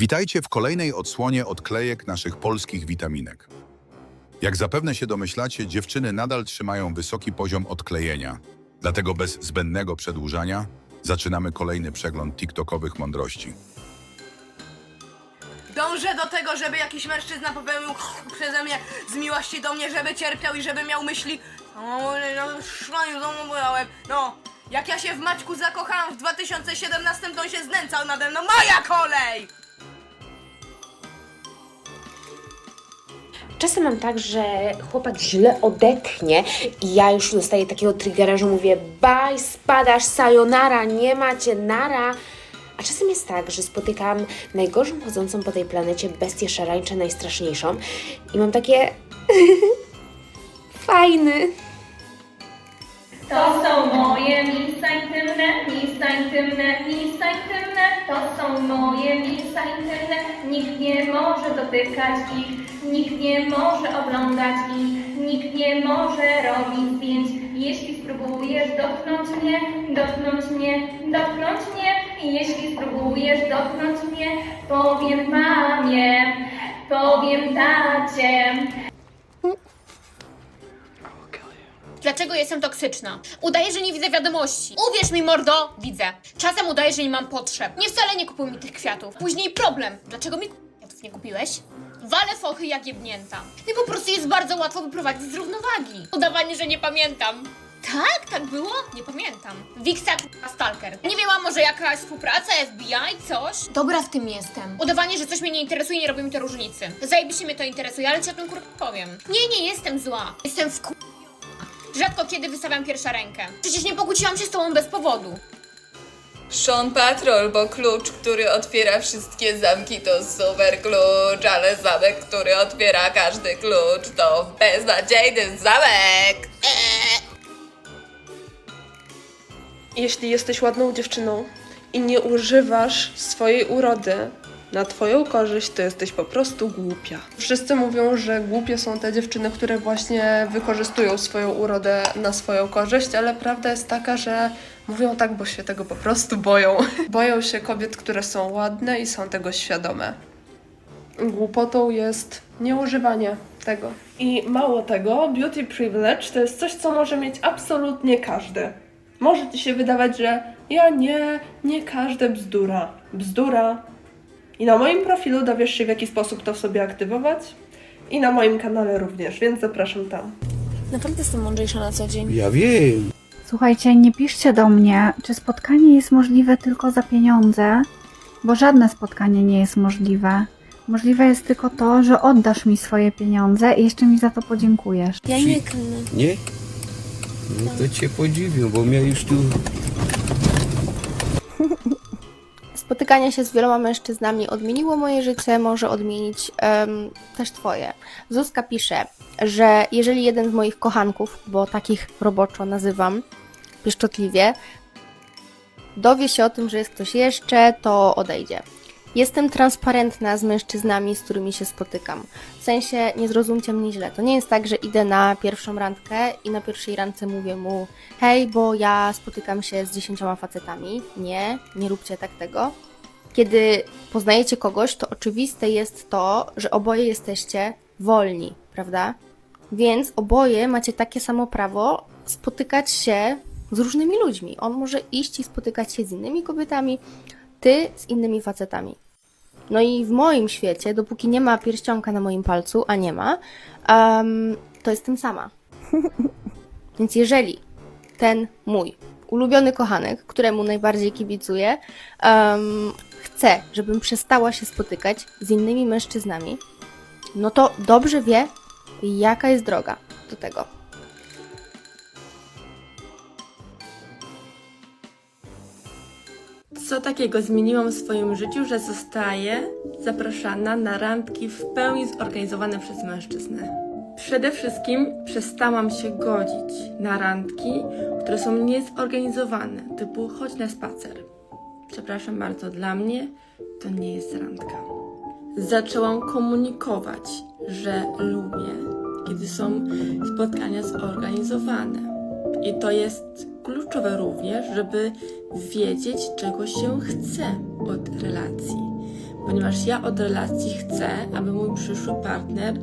Witajcie w kolejnej odsłonie odklejek naszych polskich witaminek. Jak zapewne się domyślacie, dziewczyny nadal trzymają wysoki poziom odklejenia. Dlatego bez zbędnego przedłużania zaczynamy kolejny przegląd TikTokowych mądrości. Dążę do tego, żeby jakiś mężczyzna popełnił przeze mnie z miłości do mnie, żeby cierpiał i żeby miał myśli no, szlaniu zamówiłem. No, jak ja się w Maćku zakochałam w 2017, to on się znęcał nade mną. Moja kolej! Czasem mam tak, że chłopak źle odetchnie i ja już dostaję takiego triggera, że mówię baj, spadasz, sayonara, nie macie, nara. A czasem jest tak, że spotykam najgorszą chodzącą po tej planecie bestię szarańczę, najstraszniejszą i mam takie fajny. To są moje miejsca intymne, miejsca intymne, miejsca intymne. To są moje miejsca intymne. Nikt nie może dotykać ich, nikt nie może oglądać ich, nikt nie może robić zdjęć. Jeśli spróbujesz dotknąć mnie, dotknąć mnie, dotknąć mnie, jeśli spróbujesz dotknąć mnie, powiem mamie, powiem tacie. Dlaczego jestem toksyczna? Udaję, że nie widzę wiadomości. Uwierz mi, mordo, widzę. Czasem udaję, że nie mam potrzeb. Nie wcale nie kupuj mi tych kwiatów. Później problem. Dlaczego mi kwiatów nie kupiłeś? Walę fochy jak jebnięta. I po prostu jest bardzo łatwo wyprowadzić z równowagi. Udawanie, że nie pamiętam. Tak, tak było? Nie pamiętam. Wiksa k***a, stalker. Nie wiem, a może jakaś współpraca, FBI, coś? Dobra w tym jestem. Udawanie, że coś mnie nie interesuje, nie robi mi to różnicy. Zajebiście mnie to interesuje, ale ci o tym kurwa powiem. Nie, nie jestem zła. Jestem w Rzadko kiedy wystawiam pierwsza rękę. Przecież nie pokłóciłam się z tobą bez powodu. Sean Patrol, bo klucz, który otwiera wszystkie zamki to super klucz, ale zamek, który otwiera każdy klucz to beznadziejny zamek. Eee. Jeśli jesteś ładną dziewczyną i nie używasz swojej urody na twoją korzyść, to jesteś po prostu głupia. Wszyscy mówią, że głupie są te dziewczyny, które właśnie wykorzystują swoją urodę na swoją korzyść, ale prawda jest taka, że mówią tak, bo się tego po prostu boją. Boją się kobiet, które są ładne i są tego świadome. Głupotą jest nieużywanie tego. I mało tego, beauty privilege to jest coś, co może mieć absolutnie każdy. Może ci się wydawać, że ja nie, nie każde bzdura. Bzdura. I na moim profilu dowiesz się, w jaki sposób to w sobie aktywować. I na moim kanale również, więc zapraszam tam. Naprawdę jestem mądrzejsza na co dzień. Ja wiem. Słuchajcie, nie piszcie do mnie, czy spotkanie jest możliwe tylko za pieniądze, bo żadne spotkanie nie jest możliwe. Możliwe jest tylko to, że oddasz mi swoje pieniądze i jeszcze mi za to podziękujesz. Ja nie klnę. Nie? No to cię podziwię, bo mnie już tu... Spotykanie się z wieloma mężczyznami odmieniło moje życie, może odmienić em, też Twoje. Zuzka pisze, że jeżeli jeden z moich kochanków, bo takich roboczo nazywam pieszczotliwie, dowie się o tym, że jest ktoś jeszcze, to odejdzie. Jestem transparentna z mężczyznami, z którymi się spotykam. W sensie, nie zrozumcie mnie źle. To nie jest tak, że idę na pierwszą randkę i na pierwszej randce mówię mu hej, bo ja spotykam się z dziesięcioma facetami. Nie, nie róbcie tak tego. Kiedy poznajecie kogoś, to oczywiste jest to, że oboje jesteście wolni, prawda? Więc oboje macie takie samo prawo spotykać się z różnymi ludźmi. On może iść i spotykać się z innymi kobietami, ty z innymi facetami. No i w moim świecie, dopóki nie ma pierścionka na moim palcu, a nie ma, em, to jestem sama. Więc jeżeli ten mój ulubiony kochanek, któremu najbardziej kibicuję, em, chce, żebym przestała się spotykać z innymi mężczyznami, no to dobrze wie, jaka jest droga do tego. Co takiego zmieniłam w swoim życiu, że zostaję zapraszana na randki w pełni zorganizowane przez mężczyznę? Przede wszystkim przestałam się godzić na randki, które są niezorganizowane, typu chodź na spacer. Przepraszam bardzo, dla mnie to nie jest randka. Zaczęłam komunikować, że lubię, kiedy są spotkania zorganizowane. I to jest kluczowe również, żeby wiedzieć, czego się chce od relacji. ponieważ ja od relacji chcę, aby mój przyszły partner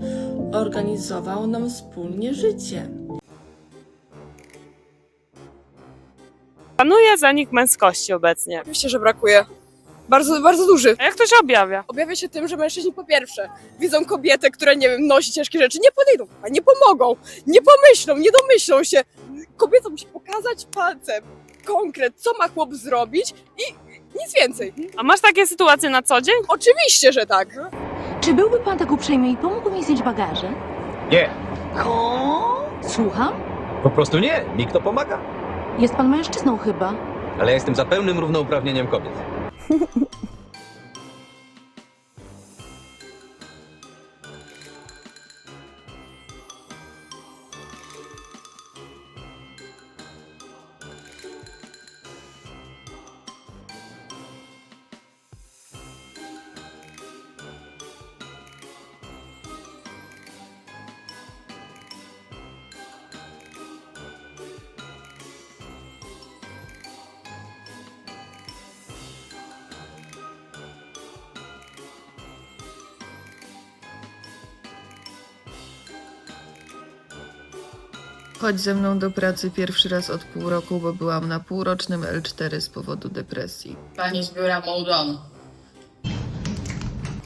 organizował nam wspólnie życie. Panuje zanik męskości obecnie. Oczywiście, że brakuje. Bardzo, bardzo duży. A jak to się objawia? Objawia się tym, że mężczyźni po pierwsze widzą kobietę, która, nie wiem, nosi ciężkie rzeczy, nie podejdą, a nie pomogą, nie pomyślą, nie domyślą się. Kobieta musi pokazać palcem konkret, co ma chłop zrobić i nic więcej. A masz takie sytuacje na co dzień? Oczywiście, że tak. Czy byłby pan tak uprzejmy i pomógł mi znieść bagaże? Nie, Słucham? po prostu nie. Mi kto pomaga. Jest pan mężczyzną chyba. Ale ja jestem za pełnym równouprawnieniem kobiet. Chodź ze mną do pracy pierwszy raz od pół roku, bo byłam na półrocznym L4 z powodu depresji. Pani z biura Moldon.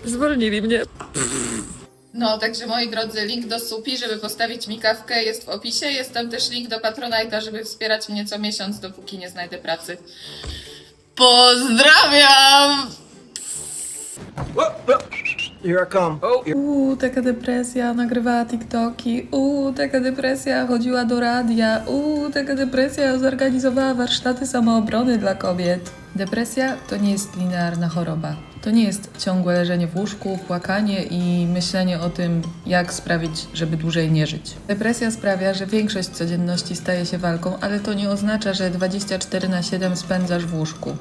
Zwolnili mnie. No, także moi drodzy, link do Supi, żeby postawić mi kawkę jest w opisie. Jest tam też link do Patronite'a, żeby wspierać mnie co miesiąc, dopóki nie znajdę pracy. Pozdrawiam! Here I come. Uuu, taka depresja, nagrywała TikToki. Uuu, taka depresja, chodziła do radia. Uuu, taka depresja, zorganizowała warsztaty samoobrony dla kobiet. Depresja to nie jest linearna choroba. To nie jest ciągłe leżenie w łóżku, płakanie i myślenie o tym, jak sprawić, żeby dłużej nie żyć. Depresja sprawia, że większość codzienności staje się walką, ale to nie oznacza, że 24 na 7 spędzasz w łóżku.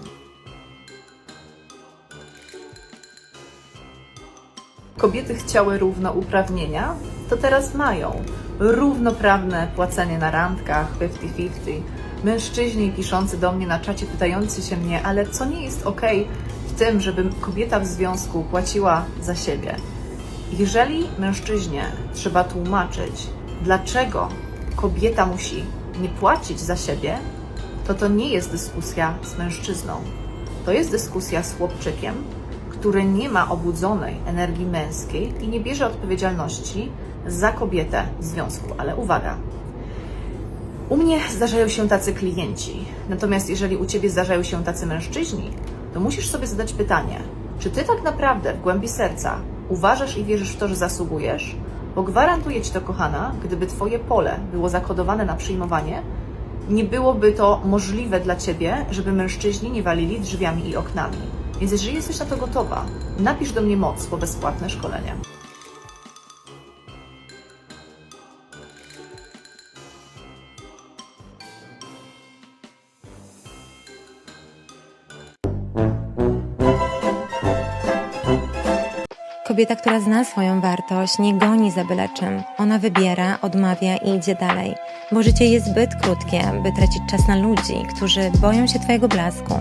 Kobiety chciały równouprawnienia, to teraz mają równoprawne płacenie na randkach 50-50. Mężczyźni piszący do mnie na czacie, pytający się mnie, ale co nie jest ok w tym, żeby kobieta w związku płaciła za siebie? Jeżeli mężczyźnie trzeba tłumaczyć, dlaczego kobieta musi nie płacić za siebie, to to nie jest dyskusja z mężczyzną. To jest dyskusja z chłopczykiem, który nie ma obudzonej energii męskiej i nie bierze odpowiedzialności za kobietę w związku. Ale uwaga, u mnie zdarzają się tacy klienci, natomiast jeżeli u ciebie zdarzają się tacy mężczyźni, to musisz sobie zadać pytanie, czy ty tak naprawdę w głębi serca uważasz i wierzysz w to, że zasługujesz? Bo gwarantuję ci to, kochana, gdyby twoje pole było zakodowane na przyjmowanie, nie byłoby to możliwe dla ciebie, żeby mężczyźni nie walili drzwiami i oknami. Więc jeżeli jesteś na to gotowa, napisz do mnie moc po bezpłatne szkolenie. Kobieta, która zna swoją wartość, nie goni za byle czym. Ona wybiera, odmawia i idzie dalej. Bo życie jest zbyt krótkie, by tracić czas na ludzi, którzy boją się Twojego blasku.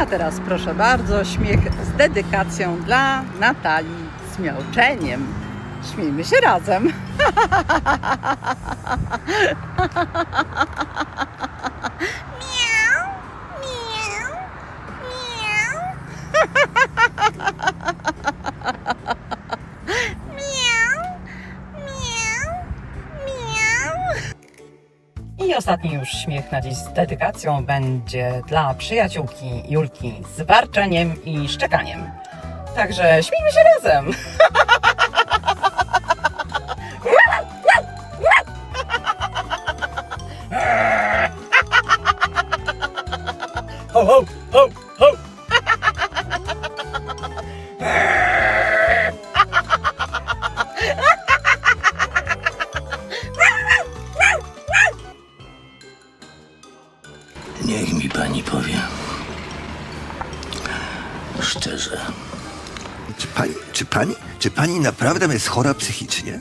A teraz proszę bardzo, śmiech z dedykacją dla Natalii z miauczeniem. Śmiejmy się razem. ostatni już śmiech na dziś z dedykacją będzie dla przyjaciółki Julki z warczeniem i szczekaniem. Także śmiejmy się razem. Niech mi pani powie. Szczerze. Czy pani, czy pani? Czy pani naprawdę jest chora psychicznie?